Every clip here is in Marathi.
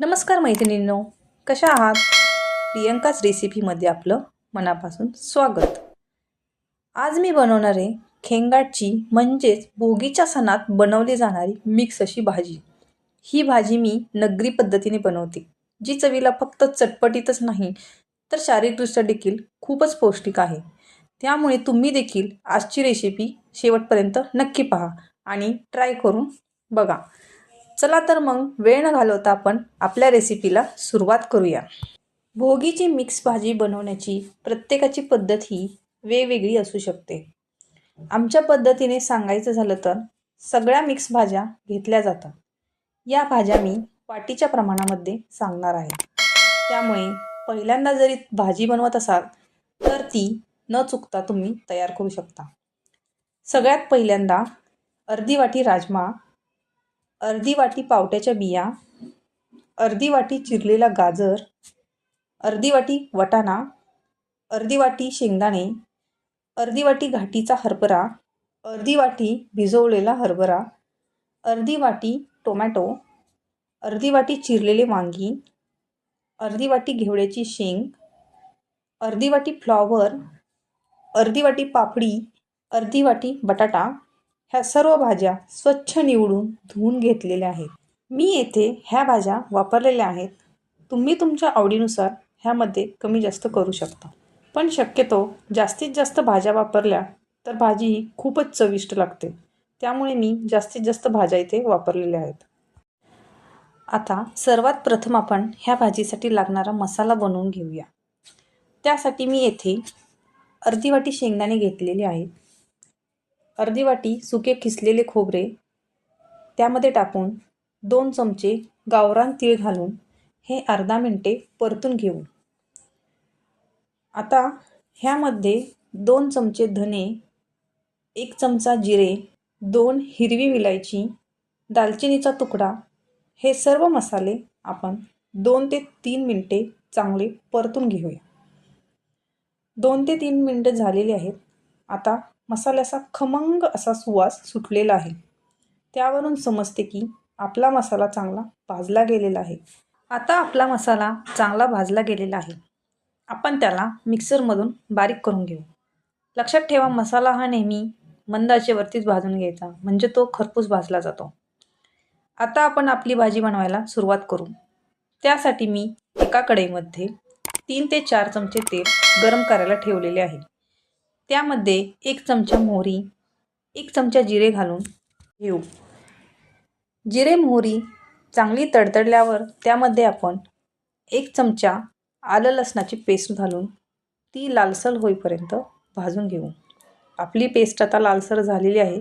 नमस्कार मैत्रिणींनो कशा आहात? प्रियंकाच रेसिपीमध्ये आपलं मनापासून स्वागत. आज मी बनवणार आहे खेंगाटची म्हणजेच भोगीच्या सणात बनवली जाणारी मिक्स अशी भाजी. ही भाजी मी नगरी पद्धतीने बनवते. जी चवीला फक्त चटपटीतच नाही तर शारीरिकदृष्ट्या देखील खूपच पौष्टिक आहे. त्यामुळे तुम्ही देखील आजची रेसिपी शेवटपर्यंत नक्की पहा आणि ट्राय करून बघा. चला तर मग वेळ न घालवता आपण आपल्या रेसिपीला सुरुवात करूया. भोगीची मिक्स भाजी बनवण्याची प्रत्येकाची पद्धत ही वेगवेगळी असू शकते. आमच्या पद्धतीने सांगायचं झालं तर सगळ्या मिक्स भाज्या घेतल्या जातात. या भाज्या मी वाटीच्या प्रमाणामध्ये सांगणार आहे. त्यामुळे पहिल्यांदा जरी भाजी बनवत असाल तर ती न चुकता तुम्ही तयार करू शकता. सगळ्यात पहिल्यांदा अर्धी वाटी राजमा अर्धी वाटी पावट्याच्या बिया अर्धी वाटी चिरलेला गाजर अर्धी वाटी वटाणा अर्धी वाटी शेंगदाणे अर्धी वाटी घाटीचा हरभरा अर्धी वाटी भिजवलेला हरभरा अर्धी वाटी टोमॅटो अर्धी वाटी चिरलेले वांगी अर्धी वाटी घेवड्याची शेंग अर्धी वाटी फ्लॉवर अर्धी वाटी पापडी अर्धी वाटी बटाटा ह्या सर्व भाज्या स्वच्छ निवडून धुवून घेतलेल्या आहेत. मी येथे ह्या भाज्या वापरलेल्या आहेत. तुम्ही तुमच्या आवडीनुसार ह्यामध्ये कमी जास्त करू शकता. पण शक्यतो जास्तीत जास्त भाज्या वापरल्या तर भाजी ही खूपच चविष्ट लागते. त्यामुळे मी जास्तीत जास्त भाज्या इथे वापरलेल्या आहेत. आता सर्वात प्रथम आपण ह्या भाजीसाठी लागणारा मसाला बनवून घेऊया. त्यासाठी मी येथे अर्धी वाटी शेंगदाणे घेतलेले आहेत. अर्धी वाटी सुके खिसलेले खोबरे त्यामध्ये टाकून दोन चमचे गावरान तीळ घालून हे अर्धा मिनटे परतून घेऊ. आता ह्यामध्ये दोन चमचे धने एक चमचा जिरे दोन हिरवी विलायची दालचिनीचा तुकडा हे सर्व मसाले आपण दोन ते तीन मिनटे चांगले परतून घेऊया. दोन ते तीन मिनटं झालेली आहेत. आता मसाल्याचा खमंग असा सुवास सुटलेला आहे. त्यावरून समजते की आपला मसाला चांगला भाजला गेलेला आहे. आता आपला मसाला चांगला भाजला गेलेला आहे. आपण त्याला मिक्सरमधून बारीक करून घेऊ. लक्षात ठेवा मसाला हा नेहमी मंद आचेवरतीच भाजून घ्यायचा म्हणजे तो खरपूस भाजला जातो. आता आपण आपली भाजी बनवायला सुरुवात करू. त्यासाठी मी एका कढईमध्ये तीन ते चार चमचे तेल गरम करायला ठेवलेले आहे. त्यामध्ये एक चमचा मोहरी एक चमचा जिरे घालून घेऊ. जिरे मोहरी चांगली तडतडल्यावर त्यामध्ये आपण एक चमचा आलं लसणाची पेस्ट घालून ती लालसर होईपर्यंत भाजून घेऊ. आपली पेस्ट आता लालसर झालेली आहे.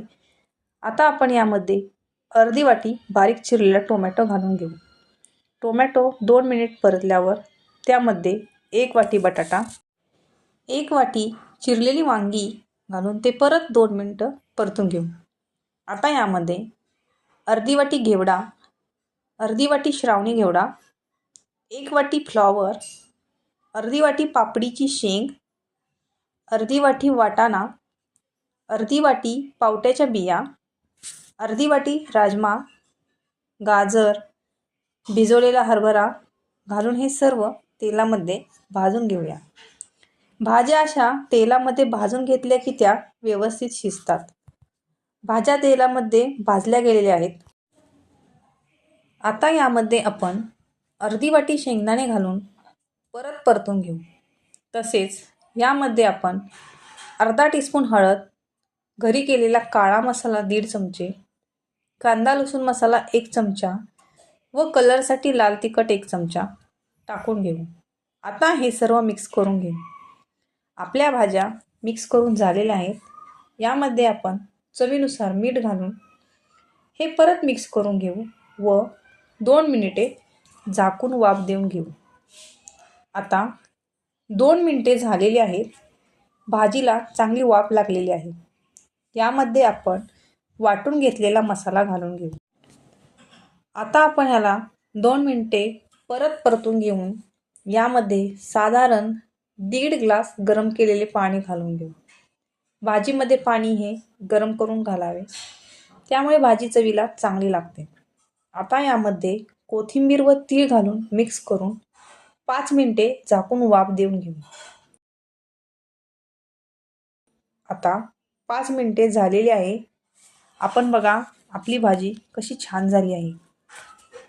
आता आपण यामध्ये अर्धी वाटी बारीक चिरलेला टोमॅटो घालून घेऊ. टोमॅटो दोन मिनिट परतल्यावर त्यामध्ये एक वाटी बटाटा एक वाटी चिरलेली वांगी घालून ते परत दोन मिनटं परतून घेऊ. आता यामध्ये अर्धी वाटी घेवडा अर्धी वाटी श्रावणी घेवडा एक वाटी फ्लॉवर अर्धी वाटी पापडीची शेंग अर्धी वाटी वाटाणा अर्धी वाटी पावट्याच्या बिया अर्धी वाटी राजमा गाजर भिजवलेला हरभरा घालून हे सर्व तेलामध्ये भाजून घेऊया. भाज्या अशा तेलामध्ये भाजून घेतल्या की त्या व्यवस्थित शिजतात. भाज्या तेलामध्ये भाजल्या गेलेल्या आहेत. आता यामध्ये आपण अर्धी वाटी शेंगदाणे घालून परत परतून घेऊ. तसेच यामध्ये आपण अर्धा टीस्पून हळद घरी केलेला काळा मसाला दीड चमचे कांदा लसूण मसाला एक चमचा व कलरसाठी लाल तिखट एक चमचा टाकून घेऊ. आता हे सर्व मिक्स करून घेऊ. आपल्या भाज्या मिक्स करून झालेल्या आहेत. यामध्ये आपण चवीनुसार मीठ घालून हे परत मिक्स करून घेऊ व दोन मिनिटे झाकून वाफ देऊन घेऊ. आता दोन मिनिटे झालेली आहेत. भाजीला चांगली वाफ लागलेली आहे. यामध्ये आपण वाटून घेतलेला मसाला घालून घेऊ. आता आपण ह्याला दोन मिनटे परत परतून घेऊन यामध्ये साधारण दीड ग्लास गरम केलेले पाणी घालून घेऊ. भाजीमध्ये पाणी हे गरम करून घालावे. त्यामुळे भाजी चवीला चांगली लागते. आता यामध्ये कोथिंबीर व तीळ घालून मिक्स करून पाच मिनिटे झाकून वाफ देऊन घेऊ. आता पाच मिनिटे झालेली आहे. आपण बघा आपली भाजी कशी छान झाली आहे.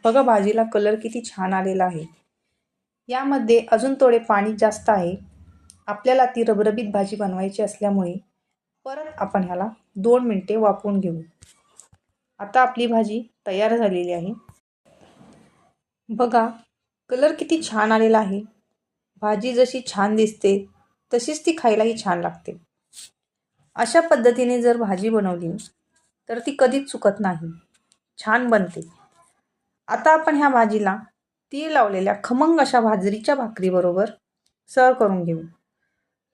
बघा भाजीला कलर किती छान आलेला आहे. यामध्ये अजून थोडे पाणी जास्त आहे. आपल्याला ती रबरबीत भाजी बनवायची असल्यामुळे परत आपण ह्याला दोन मिनटे वाफवून घेऊ. आता आपली भाजी तयार झालेली आहे. बघा कलर किती छान आलेला आहे. भाजी जशी छान दिसते तशीच ती खायलाही छान लागते. अशा पद्धतीने जर भाजी बनवली तर ती कधीच चुकत नाही. छान बनते. आता आपण ह्या भाजीला तीळ लावलेल्या खमंग अशा भाजरीच्या भाकरीबरोबर सर्व करून घेऊ.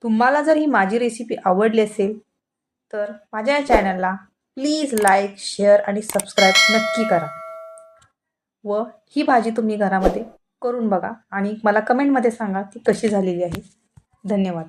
तुम्हाला जर ही माझी रेसिपी आवडली असेल तर माझ्या या चॅनलला प्लीज लाईक शेअर आणि सबस्क्राईब नक्की करा. व ही भाजी तुम्ही घरामध्ये करून बघा आणि मला कमेंटमध्ये सांगा ती कशी झालेली आहे. धन्यवाद.